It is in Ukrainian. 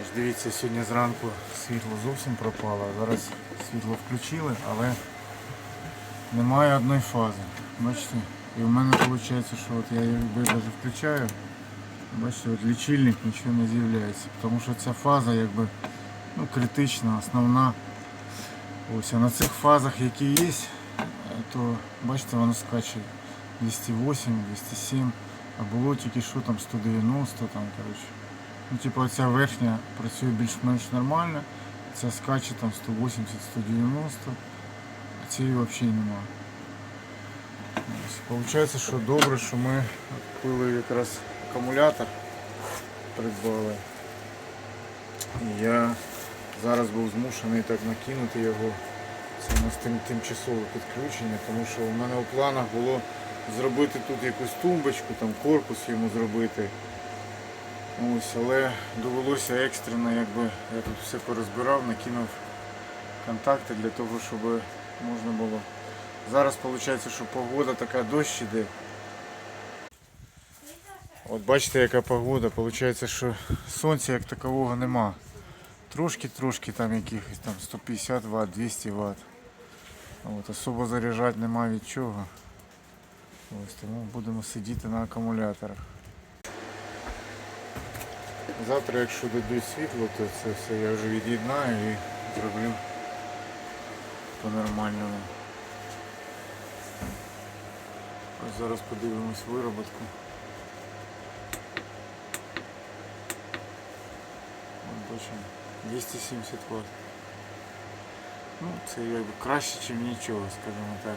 Тож Дивіться, сьогодні зранку світло зовсім пропало. Зараз світло включили, але немає одної фази. Бачите? І в мене виходить, що от я її навіть включаю. Бачите, от лічильник нічого не з'являється. Тому що ця фаза якби ну, критична, основна. Ось, а на цих фазах, які є, то бачите, воно скаче 208, 207, а було тільки що там 190, там, коротше. Ну, типу, ця верхня працює більш-менш нормально, ця скаче там 180, 190, а цієї взагалі немає. Получається, що добре, що ми купили якраз акумулятор, придбали. І я зараз був змушений так накинути його. Це у нас тим, тимчасове підключення, тому що у мене у планах було зробити тут якусь тумбочку, там корпус йому зробити. Ось, але довелося екстрено, якби я тут все порозбирав, накинув контакти для того, щоб можна було. Зараз виходить, що погода така дощ іде. От бачите, яка погода, виходить, що сонця як такового нема. Трошки-трошки там якихось там 150 Вт, 200 Вт. От, особо заряджати нема від чого. Ось, тому будемо сидіти на акумуляторах. Завтра, якщо дадуть світло, то це все я вже від'єднаю і зроблю по-нормальному. Ось зараз подивимось вироботку. От бачимо, 270 Вт. Ну, це якби краще, ніж нічого, скажімо так.